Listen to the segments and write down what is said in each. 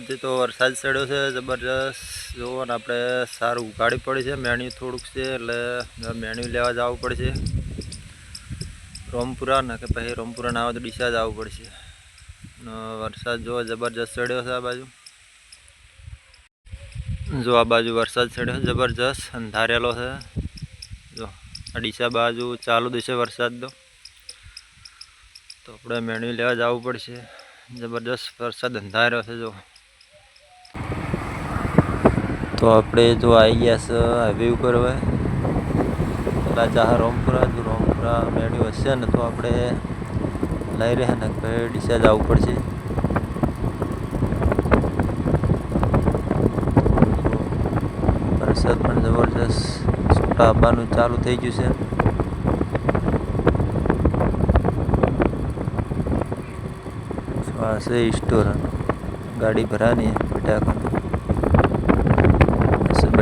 વરસાદથી તો વરસાદ ચડ્યો છે, જબરજસ્ત. જુઓ ને આપણે સારું ઉગાડી પડી છે, મેણ્યું થોડુંક છે, એટલે મેણ્યું લેવા જવું પડશે. રોમપુરા ને કે પછી રોમપુરા ના આવે તો ડીસા જવું પડશે. વરસાદ જો જબરજસ્ત ચડ્યો છે આ બાજુ. જો આ બાજુ વરસાદ ચડ્યો છે, જબરજસ્ત અંધારેલો છે. જો આ ડીસા બાજુ ચાલુ દેશે વરસાદ તો. તો આપણે મેણવી લેવા જવું પડશે. જબરદસ્ત વરસાદ અંધાર્યો છે જો તો આપણે જો આવી ગયા છે હાઈવે ઉપર હવે. પેલા ચાહ રોમપુરા, જો રોમપુરા મેળ્યું હશે ને તો આપણે લઈ રહ્યા ને ભાઈ ડીસા જવું પડશે. વરસાદ પણ જબરજસ્ત છૂટા આવવાનું ચાલુ થઈ ગયું છે. પાસે સ્ટોર ગાડી ભરાની બટાકાનું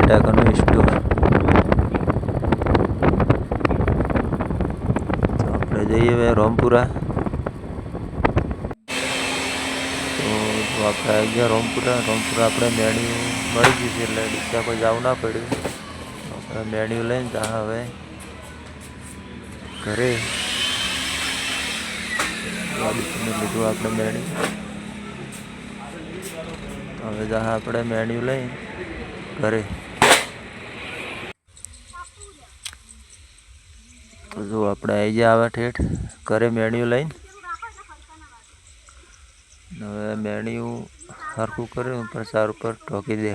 બટાકાનું સ્ટોર આપણે જઈએ રોમપુરા. તો આપણે આવી ગયા રોમપુરા રોમપુરા આપણે મેન્યુ મળી ગયું છે એટલે બીજા કોઈ જવું ના પડ્યું. આપણે મેણ્યું લઈને ત્યાં હવે ઘરે. લીધું આપણે મેન્યુ હવે જા આપણે મેન્યુ લઈ ઘરે. તો જો આપણે આવી ગયા આવે ઠેઠ. ઘરે મેન્યુ લઈને. હવે મેન્યુ સરખું કર્યું પણ સારું પર ઠોકી દે.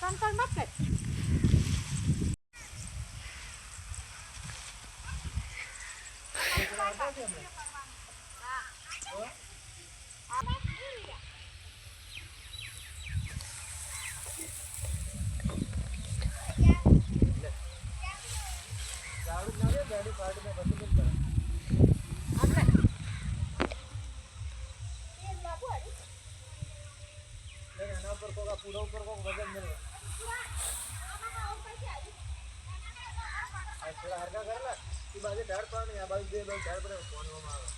કંટ્રોલ મત કર ગાડી પાર્ટ મેં બધું કર એના ઉપર કોક પૂરા ઉપર કોક વજન મળે પેલા હરકા કરેલા એ બાજુ ઢાળ પડે ને આ બાજુ બે બાજુ ઢાળ પડે ફોનમાં આવે.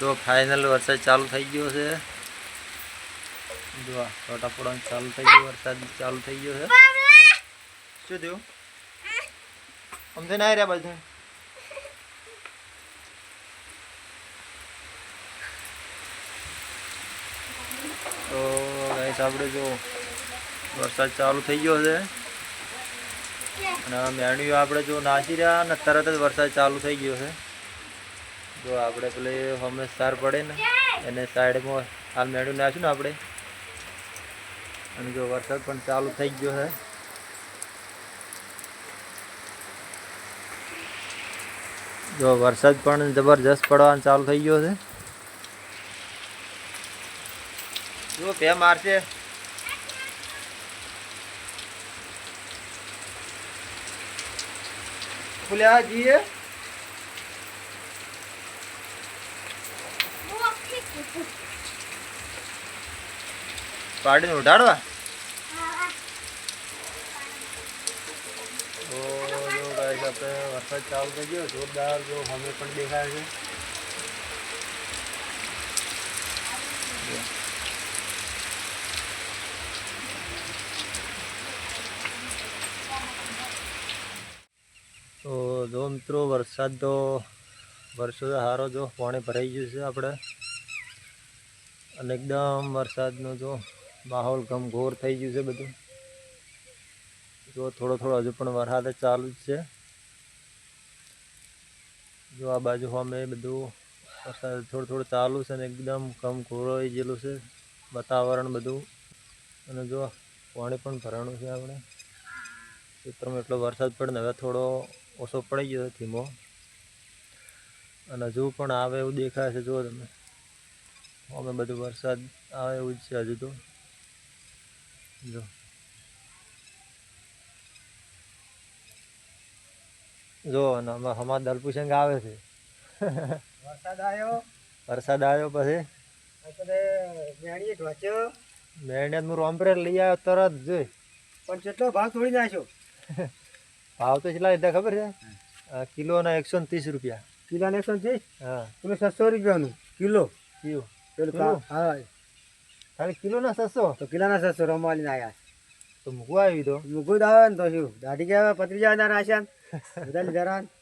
જો ફાઇનલ વરસાદ ચાલુ થઈ ગયો છે. જોવા ફટાફટ ચાલુ થઈ ગયો, વરસાદ ચાલુ થઈ ગયો છે. શું થયું? સમજે ના રહ્યા બાજુ તો ગાઈસ આપણે જો વરસાદ ચાલુ થઈ ગયો છે. અને મેણ્યું આપણે જો નાસી રહ્યા અને તરત જ વરસાદ ચાલુ થઈ ગયો છે. જો આપણે પેલે હમે સાર પડે ને, એને સાઈડમાં હાલ મેળું નાખ્યું ને આપણે. અને જો વરસાદ પણ ચાલુ થઈ ગયો છે જો વરસાદ પણ જબરજસ્ત પડવાનું ચાલુ થઈ ગયો છે. જો પે મારશે. ખુલ્યા જઈએ પાડીને ઉડાડવા જો વરસાદ મિત્રો, વરસાદ તો વરસો સારો જો, પાણી ભરાઈ ગયું છે આપણે. અને એકદમ વરસાદનો જો માહોલ ઘમઘોર થઈ ગયું છે બધું. જો થોડો થોડો હજુ પણ વરસાદ ચાલુ જ છે. જો આ બાજુ અમે બધું વરસાદ થોડું થોડું ચાલુ છે અને એકદમ ઘમઘોરાઈ ગયેલું છે વાતાવરણ બધું. અને જો પાણી પણ ભરાણું છે આપણે. ખેતરમાં એટલો વરસાદ પડે ને હવે થોડો ઓછો પડી ગયો ધીમો. અને હજુ પણ આવે એવું દેખાય છે, જુઓ તમે. અમે બધું વરસાદ આવે એવું જ છે હજુ તો. જો. જો અને આમાં હમા દલપુસંગ આવે છે? વરસાદ આવ્યો. વરસાદ આવ્યો પછી? મેણીએ ઢોચ્યો મેળને હું રોમ્પરે લઈ આવ્યો તરત જોઈ. પણ કેટલો ભાવ થોડી નાખ્યો. ભાવ તો કેટલા લીધા ખબર છે? કિલોના એકસો ને ત્રીસ રૂપિયા. કિલો એકસો ત્રીસ? હા. પેલું છસો રૂપિયાનું. કિલો. કયું પેલું હા ખાલી કિલોના છસો તો કિલોના છસો રમવાલીને આવ્યા તો મૂકવા આવી તો મુકુદ આવે ને તો શું દાઢી કહેવાય પતરી જાય ના રાશન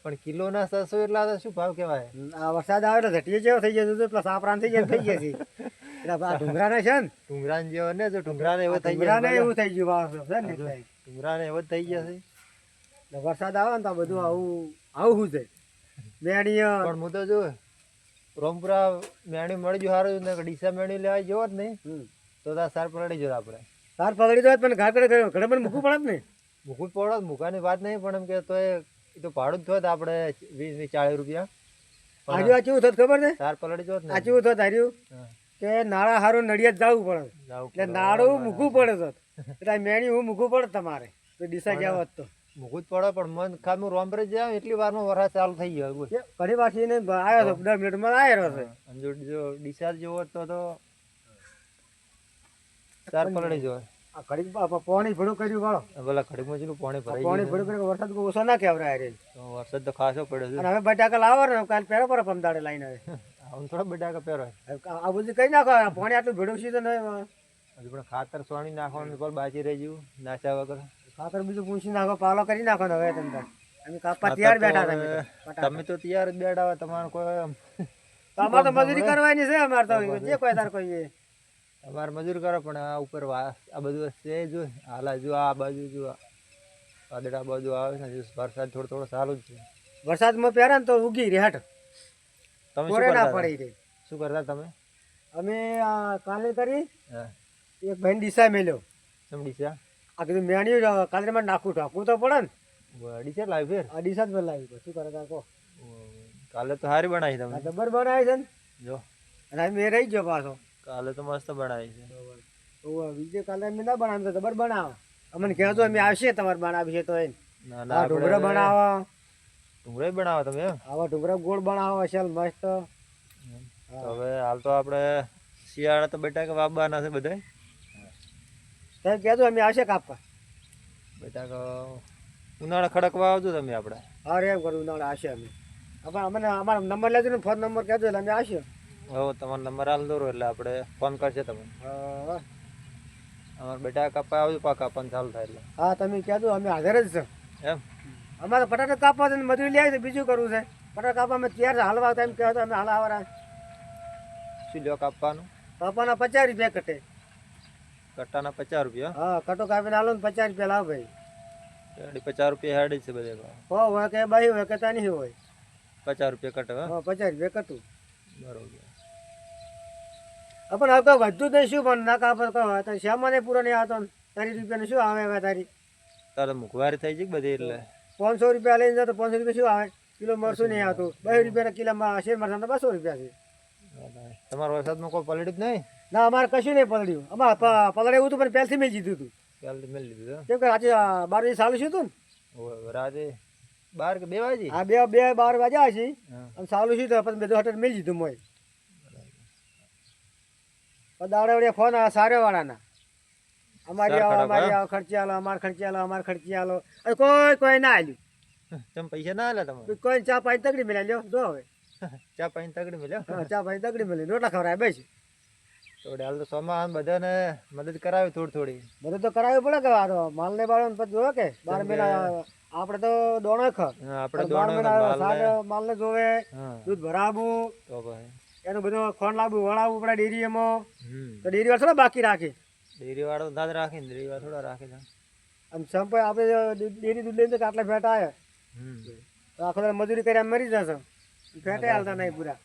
પણ કિલોના છસો એટલા તો શું ભાવ કહેવાય આ વરસાદ આવે એટલે ઘટીએ જેવો થઈ જશે તો પેલા સાપરાન થઈ જાય થઈ ગયા છે એટલે આ ડુંગરાને છે ને ટુંગરાન જેવો ને જો ટુંગરાને એવો થઈ ડુંગરાને એવું થઈ ગયું વાવસો છે ને એટલે. એવો થઈ જશે એટલે વરસાદ આવે ને તો બધું આવું આવું શું પણ હું તો જો રોમપુરા મેણી મળી સારું ને ડીસા મેણી લેવા જેવો જ નહીં. તો તાર સાર પલડી જો આપણે. સાર પલડી દો પણ ઘા કરે ઘરે પણ મૂકવું પડે જ ને? મૂકવું પડે મૂકવાની વાત નહીં પણ એમ કે તો એ તો ભાડું જ થોત આપણે વીસની ચાલીસ રૂપિયા આજુ આ કેવું થતું ખબર ને? સાર પલડી જોત આ કેવું થતું હાર્યું? કે નાળા હારું નડિયાદ જવું પડે. એટલે નાળું મૂકવું પડે તો એટલે મેણી હું મૂકવું પડે તમારે. તો ડીસા જાવ હોત તો. જ પડે પણ મન ખાલી રોમરે જાય એટલી વારમાં વરસાદ ચાલુ થઈ ગયો ઘણી વાર થઈને આવ્યો હતો દસ મિનિટમાં આવ્યો છે. જો જો ડિસ્ચાર્જ જેવો હોત તો તો સાર પલડી જો આ ઘડીક પાણી ભેડું કર્યું વાળો. પેલા ખડીમાં જેટલું પાણી ભરાય ભરાઈ પાણી ભેડું કર્યું વરસાદ ઓછો ના કહેવરાય રે વરસાદ તો ખાસો પડ્યો છે. હવે બટાકા લાવો ને કાલ પહેરો પર પમદાડે લાઈને હવે. આમ થોડા બટાકા પહેરો આ બધું કઈ નાખો પાણી આટલું ભેડું છે તો નહીં હજુ પણ ખાતર સોણી નાખવાનું પણ બાકી રહી ગયું નાચા વગર. ખાતર બીજું પૂછી નાખો પાલો કરી નાખો ને હવે તમે તાર. અમે કાપવા તૈયાર બેઠા તમે. તમે તો તૈયાર જ બેઠા હોય તમારે કોઈ અમારે તો મજૂરી કરવાની છે અમારે તો જે કોઈ તાર કોઈ અમારે મજૂર કરો પણ આ ઉપર આ બધું છે જો હાલા જો આ બાજુ જો વાદળા બાજુ આવે છે વરસાદ થોડો થોડો સારો જ છે. વરસાદમાં પહેરા ને તો ઉગી રે હટ. તમે શું ના કરતા પડી રહી શું કરતા તમે? અમે આ કાલે કરી એક ભાઈ ડીસા મેલ્યો સમડી છે આ કીધું મેણ્યું કાલે માં નાખું ઠાકું તો પડે ને. અડી છે લાવી ફેર? આ ડીસા લાવી પછી કરે કાકો કાલે તો સારી બનાવી તમે ડબ્બર બનાવી છે ને? જો. અને મેં રહી ગયો પાછો. કાલે તો મસ્ત બનાવી છે. તો બીજે કાલે મેં ના બનાવ તો જબર બનાવો. અમને કહેતો અમે આવશે તમારે બનાવી છે તો એ ના ડુંગરા બનાવો. ડુંગળી બનાવો તમે આવા ડુંગરા ગોળ બનાવો અસલ મસ્ત. હવે હાલ તો આપણે શિયાળા તો બટાકા વાવવાના છે બધા તમે કહેજો અમે આવશે કાપવા. બટાકા ઉનાળા ખડકવા આવજો તમે આપણે. અરે એમ કરું ઉનાળા આવશે અમે. હવે અમને અમારો નંબર લેજો ને ફોન નંબર કહેજો એટલે અમે આવશે. હો તમારો નંબર હાલ દોરો એટલે આપણે ફોન કરશે તમને. હા અમારે બેટા કાપવા આવજો પાક કાપવાનું ચાલુ થાય એટલે. હા તમે કહેજો અમે હાજર જ છે. એમ? અમારે બટાટા કાપવા છે મજૂરી લે આવી બીજું કરવું છે. બટાટા કાપવા અમે તૈયાર હાલવા થાય એમ કહો તો અમે હાલાવાળા. શું લ્યો કાપવાનું? કાપવાના પચાસ રૂપિયા કટે. કટ્ટાના પચાસ રૂપિયા? હા કટો કાપીને હાલો ને પચાસ રૂપિયા લાવ ભાઈ. અઢી પચાસ રૂપિયા હેડ છે બધે હો હોય કે બાઈ હોય કે તાની હોય. પચાસ રૂપિયા કટ હા? પચાસ રૂપિયા કટું. બરોબર. પણ કોઈ વધતું નહીં શું પણ ના કાપ કહો તારી શ્યામાને પૂરો નહીં આવતો તારી રૂપિયાનું શું આવે હવે તારી? તારે મુખવારી થઈ છે બધી એટલે? પાંચસો રૂપિયા લઈને જાય તો પાંચસો રૂપિયા શું આવે? કિલો મરસું નહીં આવતું. બે રૂપિયાના કિલોમાં શેર મરસા તો બસો રૂપિયા છે. તમારો વરસાદમાં કોઈ પલટ્યું જ નહીં? ના અમારે કશું નહીં પલડ્યું અમારે પલડે એવું હતું પણ પહેલથી મેં જીધું હતું. પહેલથી મેળ લીધું કેમ કે રાતે બાર વાગે ચાલુ શું હતું ને? રાતે બાર કે બે વાજી હા બે બે બાર વાગ્યા છે હા. અને શું તો પછી બધું હટે મેં લીધું મોય. દાડે વડે ફોન આવે સારે વાળાના અમારી આવો અમારી આવો ખર્ચી આલો અમારે ખર્ચી આલો અમારે ખર્ચી આલો. અને કોઈ કોઈ ના આલ્યું. તમે પૈસા ના આલે તમે કોઈ ચા પાણી તગડી મેળ્યા લ્યો જો હવે. ચા પાણી તગડી મળ્યો ચા પાણી તગડી મેળી રોટલા ખવડાય બેસ. તો હાલ તો સોમાં બધાને મદદ કરાવી થોડી થોડી. મદદ તો કરાવી પડે કે આ માલ ને બાળો પછી જોવે કે બાર મહિના આપણે તો દોણો ખ આપણે દોણો માલ ને જોવે દૂધ ભરાવું તો ભાઈ. એનું બધું ખોન લાવવું વળાવવું પડે ડેરીમાં તો ડેરી વાળો થોડા બાકી રાખે. ડેરી વાળો દાદ રાખીને ડેરી વાળો થોડા રાખે આમ સંપય આપણે ડેરી દૂધ લઈને તો આટલા ફેટ આવે હમ. તો આખો મજૂરી કરી મરી જશે. ફેટે હાલતા નહીં પૂરા.